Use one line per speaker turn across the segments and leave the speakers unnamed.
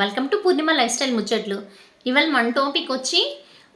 Welcome to Purnima lifestyle ముచ్చట్లు. ఇవాళ మన టాపిక్ వచ్చి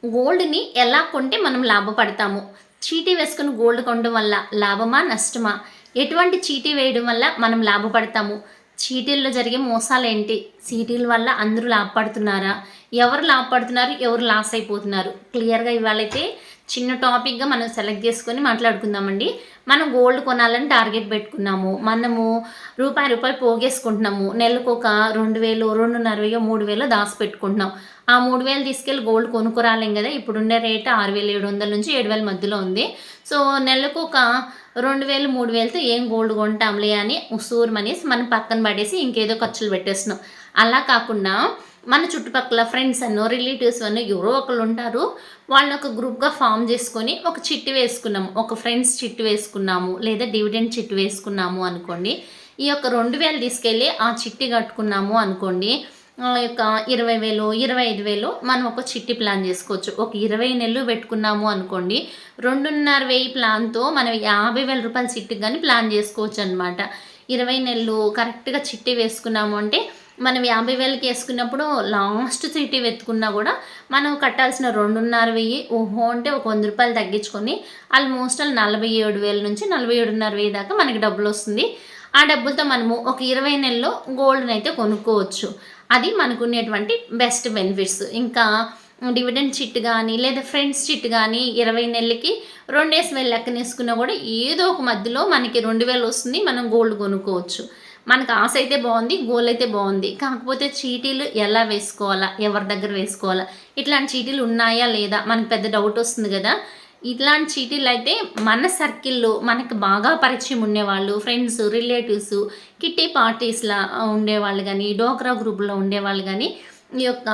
గోల్డ్ని ఎలా కొంటే మనం లాభపడతాము. చీటీ వేసుకుని గోల్డ్ కొనడం వల్ల లాభమా నష్టమా? ఎటువంటి చీటీ వేయడం వల్ల మనం లాభపడతాము? చీటీల్లో జరిగే మోసాలు ఏంటి? చీటీల వల్ల అందరూ లాభపడుతున్నారా? ఎవరు లాభపడుతున్నారు? ఎవరు లాస్ అయిపోతున్నారు? క్లియర్గా ఇవాళైతే చిన్న టాపిక్గా మనం సెలెక్ట్ చేసుకొని మాట్లాడుకుందామండి. మనం గోల్డ్ కొనాలని టార్గెట్ పెట్టుకున్నాము. మనము రూపాయి రూపాయి పోగేసుకుంటున్నాము. నెలకు ఒక రెండు వేలు రెండున్నర వేలు మూడు వేలు దాసి పెట్టుకుంటున్నాం ఆ మూడు వేలు తీసుకెళ్ళి గోల్డ్ కొనుక్కురాలేం కదా? ఇప్పుడుండే రేటు ఆరు వేలు ఏడు వందల నుంచి ఏడు వేల మధ్యలో ఉంది. సో నెలకు ఒక రెండు వేలు మూడు వేలతో ఏం గోల్డ్ కొంటాంలే అని ఉసూరుమనేసి మనం పక్కన పడేసి ఇంకేదో ఖర్చులు పెట్టేస్తున్నాం. అలా కాకుండా మన చుట్టుపక్కల ఫ్రెండ్స్ అన్నో రిలేటివ్స్ అన్నో ఎవరో ఒకళ్ళు ఉంటారు. వాళ్ళని ఒక గ్రూప్గా ఫామ్ చేసుకొని ఒక చిట్టు వేసుకున్నాము. ఒక ఫ్రెండ్స్ చిట్టు వేసుకున్నాము లేదా డివిడెండ్ చిట్టు వేసుకున్నాము అనుకోండి. ఈ యొక్క రెండు వేలు తీసుకెళ్ళి ఆ చిట్టి కట్టుకున్నాము అనుకోండి. యొక్క ఇరవై వేలు ఇరవై ఐదు వేలు మనం ఒక చిట్టి ప్లాన్ చేసుకోవచ్చు. ఒక ఇరవై నెలలు పెట్టుకున్నాము అనుకోండి. రెండున్నర వెయ్యి ప్లాన్తో మనం యాభై వేల రూపాయల చిట్టికి కానీ ప్లాన్ చేసుకోవచ్చు అనమాట ఇరవై నెలలు కరెక్ట్గా చిట్టి వేసుకున్నాము అంటే మనం యాభై వేలకి వేసుకున్నప్పుడు లాస్ట్ సిటీ వెతుకున్నా కూడా మనం కట్టాల్సిన రెండున్నర వెయ్యి ఓహో అంటే ఒక వంద రూపాయలు తగ్గించుకొని ఆల్మోస్ట్ ఆల్ నలభై ఏడు వేల నుంచి నలభై ఏడున్నర వెయ్యి దాకా మనకి డబ్బులు వస్తుంది. ఆ డబ్బులతో మనము ఒక ఇరవై నెలల్లో గోల్డ్ని అయితే కొనుక్కోవచ్చు. అది మనకునేటువంటి బెస్ట్ బెనిఫిట్స్. ఇంకా డివిడెండ్ చిట్ కానీ లేదా ఫ్రెండ్స్ చిట్ కానీ ఇరవై నెలలకి రెండేసి వేలు లెక్కనేసుకున్నా కూడా ఏదో ఒక మధ్యలో మనకి రెండు వేలు వస్తుంది మనం గోల్డ్ కొనుక్కోవచ్చు. మనకు ఆశ అయితే బాగుంది గోల్ అయితే బాగుంది. కాకపోతే చీటీలు ఎలా వేసుకోవాలా? ఎవరి దగ్గర వేసుకోవాలా? ఇట్లాంటి చీటీలు ఉన్నాయా లేదా? మనకు పెద్ద డౌట్ వస్తుంది కదా. ఇట్లాంటి చీటీలు అయితే మన సర్కిల్లో మనకు బాగా పరిచయం ఉండేవాళ్ళు ఫ్రెండ్స్ రిలేటివ్స్ కిట్టి పార్టీస్లా ఉండేవాళ్ళు కానీ డోక్రా గ్రూప్లో ఉండేవాళ్ళు కానీ ఈ యొక్క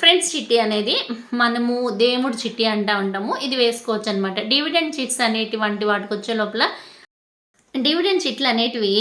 ఫ్రెండ్స్ చిట్టి అనేది మనము దేవుడు చిట్టి అంటూ ఉంటాము. ఇది వేసుకోవచ్చు అనమాట డివిడెండ్ చిట్స్ అనేటువంటి వాటికి వచ్చే లోపల డివిడెండ్ చిట్లు అనేటివి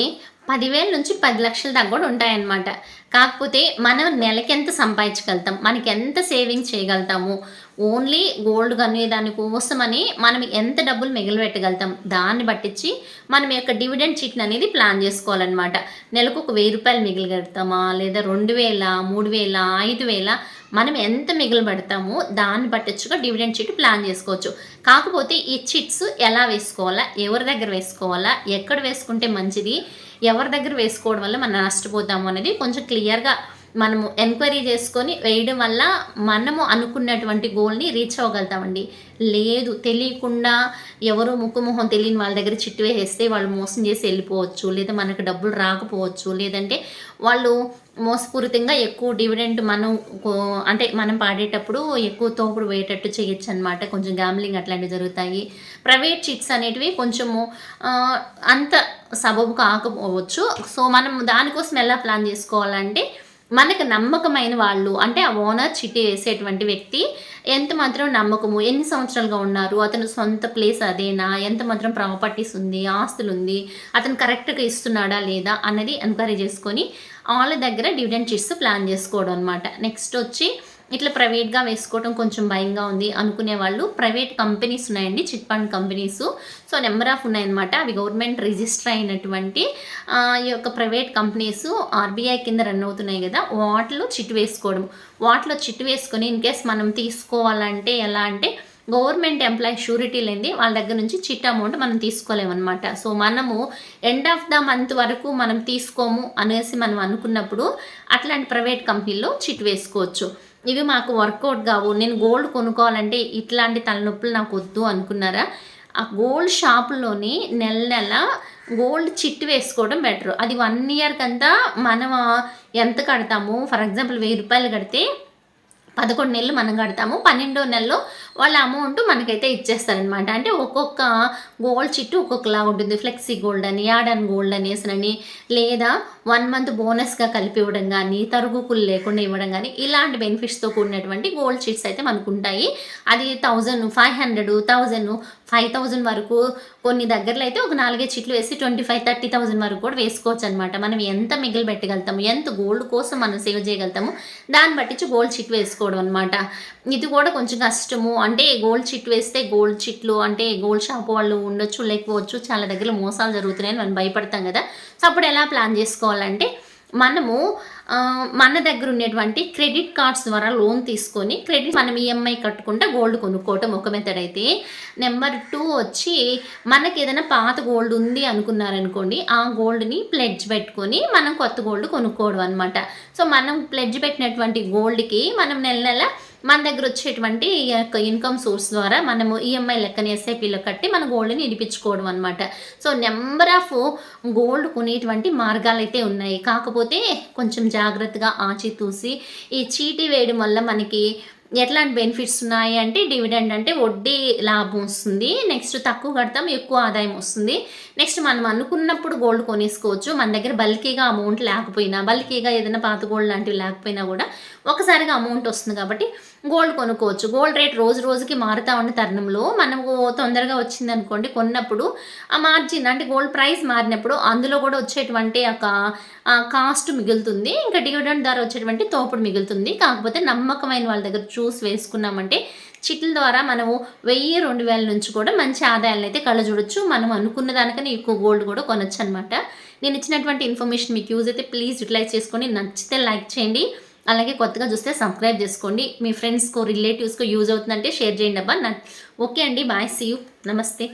పదివేల నుంచి పది లక్షల దాకా కూడా ఉంటాయన్నమాట. కాకపోతే మనం నెలకి ఎంత సంపాదించగలుగుతాం? మనకి ఎంత సేవింగ్ చేయగలుగుతాము? ఓన్లీ గోల్డ్ కానీ దాని కోసమని మనం ఎంత డబ్బులు మిగిలిపెట్టగలుగుతాం? దాన్ని బట్టించి మనం యొక్క డివిడెండ్ చీట్ని అనేది ప్లాన్ చేసుకోవాలన్నమాట. నెలకు ఒక వెయ్యి రూపాయలు మిగిలిపెడతామా? లేదా రెండు వేల మూడు వేల ఐదు వేల? మనం ఎంత మిగిలి పెడతామో దాన్ని బట్టించుగా డివిడెండ్ షీట్ ప్లాన్ చేసుకోవచ్చు. కాకపోతే ఈ చిట్స్ ఎలా వేసుకోవాలా ఎవరి దగ్గర వేసుకోవాలా ఎక్కడ వేసుకుంటే మంచిది ఎవరి దగ్గర వేసుకోవడం వల్ల మనం నష్టపోతాము అనేది కొంచెం క్లియర్గా మనము ఎంక్వైరీ చేసుకొని వేయడం వల్ల మనము అనుకున్నటువంటి గోల్ని రీచ్ అవ్వగలుగుతామండి. లేదు తెలియకుండా ఎవరో ముక్కుమొహం తెలియని వాళ్ళ దగ్గర చిట్టు వేసేస్తే వాళ్ళు మోసం చేసి వెళ్ళిపోవచ్చు లేదా మనకు డబ్బులు రాకపోవచ్చు లేదంటే వాళ్ళు మోసపూరితంగా ఎక్కువ డివిడెంట్ మనం కో- అంటే మనం పాడేటప్పుడు ఎక్కువ తోపుడు పోయేటట్టు చేయొచ్చు అనమాట కొంచెం గ్యామ్లింగ్ అట్లాంటివి జరుగుతాయి. ప్రైవేట్ చిట్స్ అనేటివి కొంచెము అంత సబబు కాకపోవచ్చు. సో మనం దానికోసం ఎలా ప్లాన్ చేసుకోవాలంటే మనకు నమ్మకమైన వాళ్ళు అంటే ఆ ఓనర్ చిట్టి వేసేటువంటి వ్యక్తి ఎంత మాత్రం నమ్మకము ఎన్ని సంవత్సరాలుగా ఉన్నారు అతను సొంత ప్లేస్ అదేనా ఎంత మాత్రం ప్రాపర్టీస్ ఉంది ఆస్తులు ఉంది అతను కరెక్ట్గా ఇస్తున్నాడా లేదా అన్నది ఎంక్వైరీ చేసుకొని వాళ్ళ దగ్గర డివిడెండ్ చిట్స్ ప్లాన్ చేసుకోవడం అనమాట నెక్స్ట్ వచ్చి ఇట్లా ప్రైవేట్గా వేసుకోవడం కొంచెం భయంగా ఉంది అనుకునే వాళ్ళు ప్రైవేట్ కంపెనీస్ ఉన్నాయండి chit fund companies. So number of ఉన్నాయన్నమాట. అవి గవర్నమెంట్ రిజిస్టర్ అయినటువంటి ఈ యొక్క ప్రైవేట్ కంపెనీస్ ఆర్బీఐ కింద రన్ అవుతున్నాయి కదా వాటిలో చిట్ వేసుకోవడం. వాటిలో చిట్ వేసుకొని ఇన్ కేస్ మనం తీసుకోవాలంటే ఎలా అంటే గవర్నమెంట్ ఎంప్లాయీ షూరిటీ లేనిది వాళ్ళ దగ్గర నుంచి చిట్ అమౌంట్ మనం తీసుకోలేమన్నమాట. సో మనము ఎండ్ ఆఫ్ ద మంత్ వరకు మనం తీసుకోము అనేసి మనం అనుకున్నప్పుడు అట్లాంటి ప్రైవేట్ కంపెనీలో చిట్ వేసుకోవచ్చు. ఇవి మాకు వర్కౌట్ కావు. నేను గోల్డ్ కొనుక్కోవాలంటే ఇట్లాంటి తలనొప్పులు నాకు వద్దు అనుకున్నారా? ఆ గోల్డ్ షాపులోని నెల నెల గోల్డ్ చిట్ వేసుకోవడం బెటర్ అది వన్ ఇయర్కి అంతా మనం ఎంత కడతాము? ఫర్ ఎగ్జాంపుల్ వెయ్యి రూపాయలు కడితే పదకొండు నెలలు మనం కడతాము. పన్నెండో నెలలో వాళ్ళ అమౌంట్ మనకైతే ఇచ్చేస్తారనమాట. అంటే ఒక్కొక్క గోల్డ్ చిట్టు ఒక్కొక్కలా ఉంటుంది. ఫ్లెక్సీ గోల్డ్ అని యాడన్ గోల్డ్ అనేసినని లేదా వన్ మంత్ బోనస్గా కలిపి ఇవ్వడం కానీ తరుగుకులు లేకుండా ఇవ్వడం కానీ ఇలాంటి బెనిఫిట్స్తో కూడినటువంటి గోల్డ్ చిట్స్ అయితే మనకు ఉంటాయి అది thousand five hundred thousand five thousand వరకు కొన్ని దగ్గరలో అయితే ఒక నాలుగే చిట్లు వేసి ట్వంటీ ఫైవ్ థర్టీ థౌజండ్ వరకు కూడా వేసుకోవచ్చు అనమాట మనం ఎంత మిగిలి పెట్టగలుగుతాము ఎంత గోల్డ్ కోసం మనం సేవ్ చేయగలుగుతాము దాన్ని బట్టించి గోల్డ్ చిట్ వేసుకోవడం అనమాట ఇది కూడా కొంచెం కష్టము. అంటే గోల్డ్ చిట్ వేస్తే గోల్డ్ చిట్లు అంటే గోల్డ్ షాప్ వాళ్ళు ఉండొచ్చు లేకపోవచ్చు చాలా దగ్గర మోసాలు జరుగుతున్నాయని మనం భయపడతాం కదా. సో అప్పుడు ఎలా ప్లాన్ చేసుకోవాలంటే మనము మన దగ్గర ఉన్నటువంటి క్రెడిట్ కార్డ్స్ ద్వారా లోన్ తీసుకొని క్రెడిట్ మనం ఈఎంఐ కట్టుకుంటే గోల్డ్ కొనుక్కోవటం ఒక మెథడ్ అయితే. నెంబర్ టూ వచ్చి మనకి ఏదైనా పాత గోల్డ్ ఉంది అనుకున్నారనుకోండి ఆ గోల్డ్ని ప్లెడ్జ్ పెట్టుకొని మనం కొత్త గోల్డ్ కొనుక్కోవడం అనమాట సో మనం ప్లెడ్జ్ పెట్టినటువంటి గోల్డ్కి మనం నెల నెల మన దగ్గర వచ్చేటువంటి ఈ యొక్క ఇన్కమ్ సోర్స్ ద్వారా మనము ఈఎంఐ లెక్కని ఎస్ఐపిలో కట్టి మన గోల్డ్ని ఇడిపించుకోవడం అనమాట సో నెంబర్ ఆఫ్ గోల్డ్ కొనేటువంటి మార్గాలు అయితే ఉన్నాయి. కాకపోతే కొంచెం జాగ్రత్తగా ఆచితూసి ఈ చీటీ వేయడం వల్ల మనకి ఎట్లాంటి బెనిఫిట్స్ ఉన్నాయి అంటే డివిడెండ్ అంటే వడ్డీ లాభం వస్తుంది. నెక్స్ట్ తక్కువ కడతాం ఎక్కువ ఆదాయం వస్తుంది. నెక్స్ట్ మనం అనుకున్నప్పుడు గోల్డ్ కొనేసుకోవచ్చు. మన దగ్గర బల్కీగా అమౌంట్ లేకపోయినా బల్కీగా ఏదైనా పాత గోల్డ్ లాంటివి లేకపోయినా కూడా ఒకసారిగా అమౌంట్ వస్తుంది కాబట్టి గోల్డ్ కొనుక్కోవచ్చు. గోల్డ్ రేట్ రోజు రోజుకి మారుతూ ఉన్న తరుణంలో మనకు తొందరగా వచ్చింది అనుకోండి కొన్నప్పుడు ఆ మార్జిన్ అంటే గోల్డ్ ప్రైస్ మారినప్పుడు అందులో కూడా వచ్చేటువంటి ఒక కాస్ట్ మిగులుతుంది. ఇంకా డివిడెండ్ ద్వారా వచ్చేటువంటి తోపుడు మిగులుతుంది. కాకపోతే నమ్మకమైన వాళ్ళ దగ్గర షూస్ వేసుకున్నామంటే చిట్ల ద్వారా మనము వెయ్యి రెండు వేల నుంచి కూడా మంచి ఆదాయాలను అయితే కళ్ళజూడొచ్చు. మనం అనుకున్న దానికన్నా ఎక్కువ గోల్డ్ కూడా కొనొచ్చు అనమాట నేను ఇచ్చినటువంటి ఇన్ఫర్మేషన్ మీకు యూజ్ అయితే ప్లీజ్ యూటిలైజ్ చేసుకోండి నచ్చితే లైక్ చేయండి. అలాగే కొత్తగా చూస్తే సబ్స్క్రైబ్ చేసుకోండి. మీ ఫ్రెండ్స్కో రిలేటివ్స్కో యూజ్ అవుతుందంటే షేర్ చేయండి అబ్బా. ఓకే అండి. బాయ్. See you. నమస్తే.